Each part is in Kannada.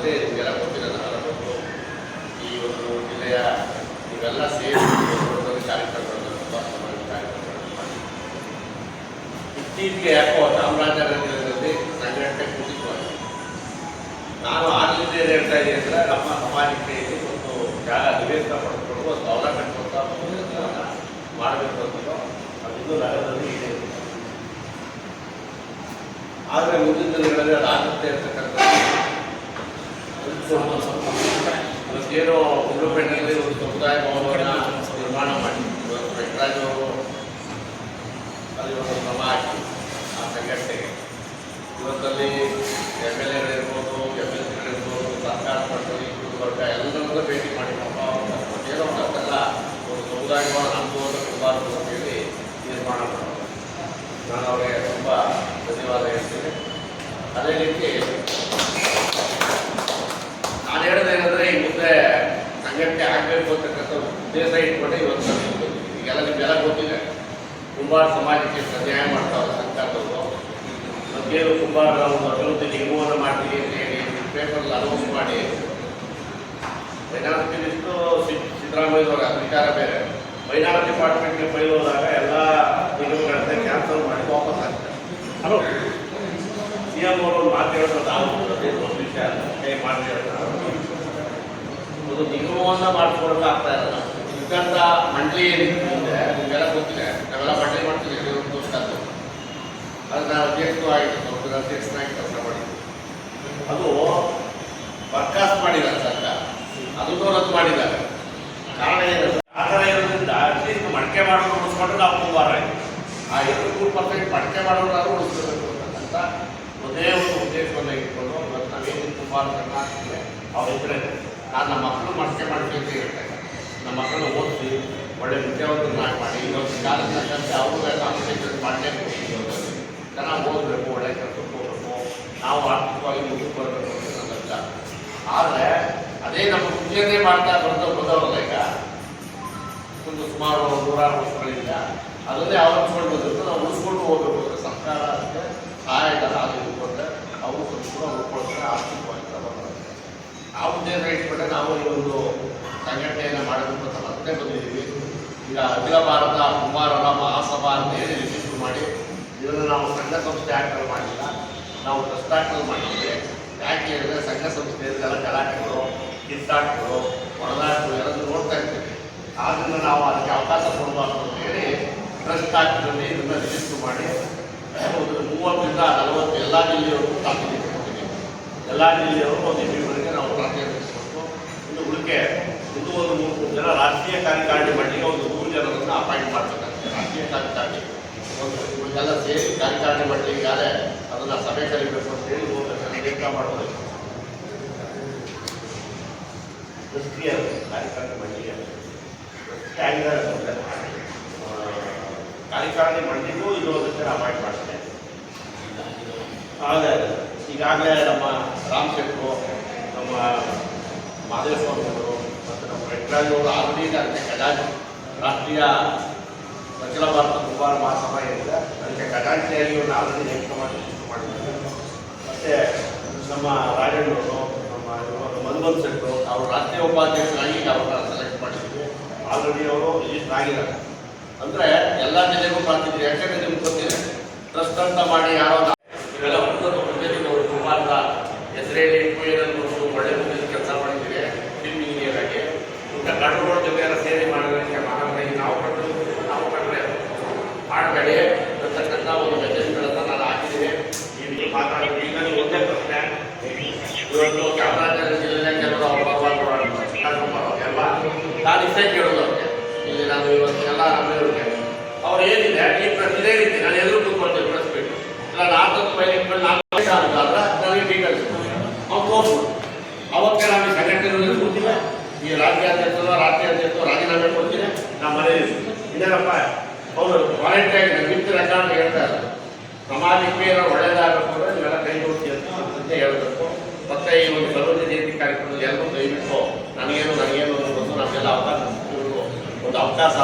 ಸಭಾಭವನದಲ್ಲಿ ನಿಮಗೆಲ್ಲ ಗೊತ್ತಿರೋದು ಹಲವರು ಈ ಒಂದು ಜಿಲ್ಲೆಯ ಇವೆಲ್ಲ ಸೇರಿ ದೊಡ್ಡ ದೊಡ್ಡ ಕಾರ್ಯಕ್ರಮಗಳನ್ನು ಸುಭಾಷ್ ಸಮಾಜ ಕಾರ್ಯಕ್ರಮಗಳನ್ನು ಮಾಡಿದ್ವಿ ಇತ್ತೀಚೆಗೆ ಯಾಕೋ ಚಾಮರಾಜನಗರದಲ್ಲಿ ಸಂಘಟನೆ ಕುಸಿತವಾಗಿದೆ ನಾನು ಆಗಲಿಂದ ಏನು ಹೇಳ್ತಾ ಇದ್ದೀನಿ ಅಂದರೆ ನಮ್ಮ ಸಮಾಜಕ್ಕೆ ಇಲ್ಲಿ ಒಂದು ಜಾಗ ನಿವೇಶನ ಪಡ್ಕೊಂಡು ಒಂದು ಭವನ ಕಟ್ಟುವಂಥ ಪ್ರಯತ್ನವನ್ನು ಮಾಡಬೇಕು ಅಂತ ಅದು ನಗರದಲ್ಲಿ ಇದೆ ಆದರೆ ಮುಂದಿನ ದಿನಗಳಲ್ಲಿ ಅದು ಆಗುತ್ತೆ ಅಂತಕ್ಕಂಥ ಇವತ್ತೇನೋ ಡೆವಲಪ್ಮೆಂಟಲ್ಲಿ ಒಂದು ಸಮುದಾಯ ಭವನವನ್ನು ನಿರ್ಮಾಣ ಮಾಡಿ ವೆಂಕಟರಾಜ್ ಅವರು ಅಲ್ಲಿ ಒಂದು ಕ್ರಮ ಹಾಕಿ ಆ ಸಂಘಟನೆಗೆ. ಇವತ್ತಲ್ಲಿ ಎಂ ಎಲ್ ಎಗಳಿರ್ಬೋದು ಎಂ ಎಲ್ ಸಿಗಳಿರ್ಬೋದು ಸರ್ಕಾರ ಮಟ್ಟದಲ್ಲಿ ವರ್ಗ ಎಲ್ಲರನ್ನೂ ಭೇಟಿ ಮಾಡಿ ಏನೋ ಒಂದಲ್ಲ ಒಂದು ಸಮುದಾಯ ಭವನ ಅನುಭವದ ಕೊಡಬಾರ್ದು ಅಂತೇಳಿ ನಿರ್ಮಾಣ ಮಾಡೋದು ನಾನು ಅವರಿಗೆ ತುಂಬ ಧನ್ಯವಾದ ಹೇಳ್ತೀನಿ. ಅದೇ ರೀತಿ ನಾನು ಹೇಳೋದೇನೆಂದರೆ ಈ ಮುಂದೆ ಸಂಘಟನೆ ಆಗಬೇಕು ಅಂತಕ್ಕಂಥ ಉದ್ದೇಶ ಇಟ್ಕೊಂಡೆ ಇವತ್ತು ನಾನು. ಈಗೆಲ್ಲ ನಿಮಗೆಲ್ಲ ಗೊತ್ತಿದೆ. ಕುಂಬಾರ ಸಮಾಜಕ್ಕೆ ಎಷ್ಟು ಅನ್ಯಾಯ ಮಾಡ್ತಾವೆ ಸರ್ಕಾರದವರು ಮತ್ತೇನು ಕುಂಬಾರ ಒಂದು ಅಭಿವೃದ್ಧಿ ನಿಗಮವನ್ನು ಮಾಡ್ತೀವಿ ಅಂತ ಹೇಳಿ ಪೇಪರಲ್ಲಿ ಅನೌನ್ಸ್ ಮಾಡಿ. ಫೈನಾನ್ಸ್ ಮಿನಿಸ್ಟ್ರು ಸಿದ್ದರಾಮಯ್ಯವರ ಅಧಿಕಾರ ಬೇರೆ. ಫೈನಾನ್ಸ್ ಡಿಪಾರ್ಟ್ಮೆಂಟ್ಗೆ ಫೈಲ್ ಹೋದಾಗ ಎಲ್ಲ ನಿಗಮಗಳನ್ನ ಕ್ಯಾನ್ಸಲ್ ಮಾಡಿ ವಾಪಸ್ ಆಗ್ತಾರೆ ಸಿ ಎಂ ಅವರು ಮಾತು ಹೇಳೋದು ನಾವು ಅದೇ ಒಂದು ವಿಷಯ ಅಲ್ಲ ಕೈ ಮಾಡಿ ಹೇಳ್ತಾರೆ ನಿಗಮವನ್ನು ಮಾಡಿಸ್ಕೊಡೋಕೆ ಆಗ್ತಾ ಇರಲ್ಲ ಇದ್ದಂಥ ಮಂಡಳಿ ಏನಿದೆ ನಿಮಗೆಲ್ಲ ಗೊತ್ತಿದೆ ನಾವೆಲ್ಲ ಮಂಡಳಿ ಮಾಡ್ತೀವಿ ಒಂದು ಅದನ್ನ ಅಧ್ಯಕ್ಷರು ಆಗಿತ್ತು ಒಬ್ಬರು ಅಧ್ಯಕ್ಷನಾಗಿ ಕೆಲಸ ಮಾಡಿದ್ವಿ ಅದು ಬರ್ಖಾಸ್ತ್ ಮಾಡಿದ್ದಾರೆ ಸರ್ಕಾರ. ಅದನ್ನು ರದ್ದು ಮಾಡಿದ್ದಾರೆ. ಕಾರಣ ಏನು? ಆ ಥರ ಇರೋದ್ರಿಂದ ಅಟ್ಲೀಸ್ಟ್ ಮಡಿಕೆ ಮಾಡೋದು ಉಳಿಸ್ಕೊಂಡು ನಾವು ಕುಂಬಾರ ಆ ಎರಡು ಮೂರು ಪರ್ಸೆಂಟ್ ಮಡಿಕೆ ಮಾಡೋದಾದ್ರೂ ಉಳಿಸ್ಕೋಬೇಕು ಅಂತ ಒಂದೇ ಒಂದು ಉದ್ದೇಶವನ್ನು ಇಟ್ಕೊಂಡು ಇವತ್ತು ನಾವೇನು ಕರ್ನಾಟಕಕ್ಕೆ ಅವ್ರ ಇದ್ರೆ ನಾನು ನಮ್ಮ ಮಕ್ಕಳು ಮಡಿಕೆ ಮಾಡ್ತೀವಿ ಅಂತ ಹೇಳ್ತಾರೆ. ನಮ್ಮ ಮಕ್ಕಳನ್ನ ಓದಿಸಿ ಒಳ್ಳೆ ವಿದ್ಯಾವಂತರನ್ನಾಗಿ ಮಾಡಿ ಇವತ್ತು ಕಾಲಕ್ಕೆ ತಕ್ಕಂತೆ ಅವ್ರಿಗೆ ಕಾಂಪಿಟೇಷನ್ ಮಾಡಲೇಬೇಕು ಚೆನ್ನಾಗಿ ಓದಬೇಕು, ಒಳ್ಳೆ ಕೆಲಸಕ್ಕೆ ಹೋಗಬೇಕು. ನಾವು ಆರ್ಥಿಕವಾಗಿ ಮುಂದಕ್ಕೆ ಬರಬೇಕು ಅಂತ ನನ್ನ ಆದರೆ ಅದೇ ನಮ್ಮ ಮುಂಚೆನೇ ಮಾಡ್ತಾ ಬರ್ತಾ ಬಂದವರಲ್ಲ ಈಗ ಒಂದು ಸುಮಾರು ನೂರಾರು ವರ್ಷಗಳಿಂದ ಅದನ್ನೇ ಅವಲಂಬಿಸ್ಕೊಂಡು ಬಂದಿರ್ತಾರೆ ನಾವು ಉಳಿಸ್ಕೊಂಡು ಹೋಗಬೇಕು ಅಂದರೆ ಸರ್ಕಾರ ಅದಕ್ಕೆ ಸಹಾಯ ಅದು ಇಟ್ಕೊಂಡ್ರೆ ಅವರು ಕೂಡ ಉಳ್ಕೊಳ್ತಾರೆ, ಆರ್ಥಿಕವಾಗಿ. ಆ ಹುದ್ದೆಯನ್ನು ಇಟ್ಕೊಂಡ್ರೆ ನಾವು ಈ ಒಂದು ಸಂಘಟನೆಯನ್ನು ಮಾಡಬೇಕು ಅಂತ ಮತ್ತೆ ಬಂದಿದ್ದೀವಿ. ಈಗ ಅಖಿಲ ಭಾರತ ಕುಮಾರರ ಮಹಾಸಭಾ ಅಂತ ಹೇಳಿ ರಿಜಿಸ್ಟರ್ ಮಾಡಿ, ಇದನ್ನು ನಾವು ಸಂಘ ಸಂಸ್ಥೆ ಆಕ್ಟಲ್ಲಿ ಮಾಡಿಲ್ಲ. ನಾವು ಟ್ರಸ್ಟ್ ಆಕ್ಟಲ್ಲಿ ಮಾಡಿದ್ವಿ. ಯಾಕೆ ಹೇಳಿದ್ರೆ ಸಂಘ ಸಂಸ್ಥೆಯಲ್ಲೆಲ್ಲ ಗಲಾಟೆಗಳು, ಕಿತ್ತಾಟಗಳು, ಹೊಡೆದಾಟಗಳು ಎಲ್ಲರೂ ನೋಡ್ತಾ ಇರ್ತೀವಿ. ಆದ್ದರಿಂದ ನಾವು ಅದಕ್ಕೆ ಅವಕಾಶ ಕೊಡಬಾರ್ದು ಅಂತ ಹೇಳಿ ಟ್ರಸ್ಟ್ ಆಕ್ಟಲ್ಲಿ ಇದನ್ನು ರಿಜಿಸ್ಟರ್ ಮಾಡಿ ಒಂದು ಮೂವತ್ತರಿಂದ ನಲವತ್ತು ಎಲ್ಲ ಜಿಲ್ಲೆಯವರು ತಾಕೀತು ಎಲ್ಲ ಜಿಲ್ಲೆಯವರು ಒಂದು ಇನ್ನೂ ಒಂದು ಮೂರು ಜನ ರಾಷ್ಟ್ರೀಯ ಕಾರ್ಯಕಾರಿಣಿ ಮಂಡಳಿಗೆ ಒಂದು ಮೂರು ಜನರನ್ನು ಅಪಾಯಿಂಟ್ ಮಾಡಬೇಕಾಗ್ತದೆ ರಾಷ್ಟ್ರೀಯ ಕಾರ್ಯಕಾರಿಣಿ. ಒಂದು ಇವರಿಗೆಲ್ಲ ಸೇರಿ ಕಾರ್ಯಕಾರಿಣಿ ಮಂಡಳಿಗಾದ್ರೆ ಅದನ್ನು ಸಭೆ ಕರಿಬೇಕು ಅಂತ ಹೇಳಿ ಹೋಗ್ಬೇಕು ನೇಮಕ ಮಾಡೋದು ರಾಷ್ಟ್ರೀಯ ಕಾರ್ಯಕಾರಿಣಿ ಆ, ಕಾರ್ಯಕಾರಿಣಿ ಮಂಡಳಿಗೂ ಇನ್ನೊಂದು ಜನ ಅಪಾಯಿಂಟ್ ಮಾಡ್ತಾರೆ ಅದೇ. ಈಗಾಗಲೇ ನಮ್ಮ ರಾಮ್ ಶೆಟ್ಟರು ನಮ್ಮ ಮಾದೇಶ್ವರ ಅವರು ಮತ್ತು ನಮ್ಮ ವೆಂಕಟರಾಜ್ ಅವರು ಆಲ್ರೆಡಿ ಅದಕ್ಕೆ ಖಜಾಂಚಿ ರಾಷ್ಟ್ರೀಯ ಅಖಿಲ ಭಾರತ ಕುಮಾರ ಮಹಾಸಭಾ ಏನಿದೆ ಅದಕ್ಕೆ ಖಜಾಂಚಿಯಾಗಿಯನ್ನು ಆಲ್ರೆಡಿ ನೇಮಕ ಮಾಡಿ ಮಾಡಿದ್ದಾರೆ. ಮತ್ತು ನಮ್ಮ ರಾಜಣ್ಣವರು ನಮ್ಮ ಮಧುಬನ್ ಶೆಟ್ಟರು ಅವರು ರಾಷ್ಟ್ರೀಯ ಉಪಾಧ್ಯಕ್ಷರಾಗಿ ಅವ್ರನ್ನ ಸೆಲೆಕ್ಟ್ ಮಾಡಿದ್ವಿ. ಆಲ್ರೆಡಿ ಅವರು ರಿಜಿಸ್ಟರ್ ಆಗಿದ್ದಾರೆ. ಅಂದರೆ ಎಲ್ಲ ಜಿಲ್ಲೆಗೂ ಮಾಡ್ತಿದ್ವಿ ಯಾಕಂದರೆ ನಿಮ್ಗೆ ಗೊತ್ತಿದೆ ಟ್ರಸ್ಟ್ ಅಂತ ಮಾಡಿ ಯಾರೋ ಇವೆಲ್ಲ ಉನ್ನತ ಹುದ್ದೆಗಳು ಕುಮಾರದ ಹೆಸರೇಳಿ ಒಂದು ಒಳ್ಳೆ ಹುದ್ದೆ ಕೆಲಸ ಮಾಡಿದ್ದೀವಿ ಟೀಮ್ ಇಂಜಿನಿಯರ್ ಆಗಿ ಊಟ ಕಟ್ಟುಗಳ ಜೊತೆ ಎಲ್ಲ ಸೇರಿ ಮಾಡೋದಕ್ಕೆ ಮಹಾರಾಜ ನಾವು ಕಟ್ಟು ನಾವು ಕಟ್ಟರೆ ಮಾಡಬೇಡಿ ಅಂತಕ್ಕಂಥ ಒಂದು ಮೆಸೇಜ್ಗಳನ್ನು ನಾನು ಹಾಕಿದ್ದೀನಿ ಇಲ್ಲಿ ಮಾತಾಡಿದ್ರೆ ಈಗ ನೀವು ಒಂದೇ ಪ್ರಶ್ನೆ ಇವತ್ತು ಚಾಮರಾಜನಗರ ಜಿಲ್ಲೆಯ ಕೆಲವರು ಅವ್ರ ನಾನು ಇಷ್ಟೇ ಕೇಳೋದು ಅವ್ರಿಗೆ. ಇಲ್ಲಿ ನಾನು ಇವತ್ತು ಎಲ್ಲ ನಮ್ಮವ್ರಿಗೆ ಅವ್ರು ಏನಿದೆ? ಈ ಪ್ರಶ್ನೆ ಇದೇ ನಾನು ಎಲ್ಲರೂ ಪ್ರೆಸ್ ಬಿಟ್ಟು ಇಲ್ಲ ನಾಲ್ಕು ಮೈಲಿ ಇಟ್ಕೊಂಡು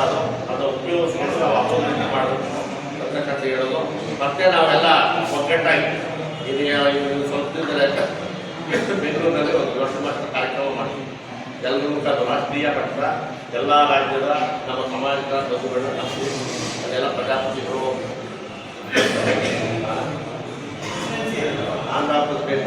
ಅದು ಉಪಯೋಗಿಸಿಕೊಂಡು ಅಭಿವೃದ್ಧಿ ಮಾಡೋದು ಕಥೆ ಹೇಳೋದು. ಮತ್ತೆ ನಾವೆಲ್ಲ ಒಗ್ಗಟ್ಟಾಗಿ ಇದು ಸ್ವಲ್ಪ ಬೆಂಗಳೂರಿನಲ್ಲಿ ಒಂದು ದೊಡ್ಡ ಮಟ್ಟದ ಕಾರ್ಯಕ್ರಮ ಮಾಡ್ತೀವಿ. ಎಲ್ಲರೂ ಅದು ರಾಷ್ಟ್ರೀಯ ಮಟ್ಟದ ಎಲ್ಲ ರಾಜ್ಯದ ನಮ್ಮ ಸಮಾಜದ ಬಂಧುಗಳನ್ನ ಕಲಿಸಿ ಅದೆಲ್ಲ ಪ್ರಜಾಪತಿಗಳು ಆಂಧ್ರ ಪ್ರದೇಶ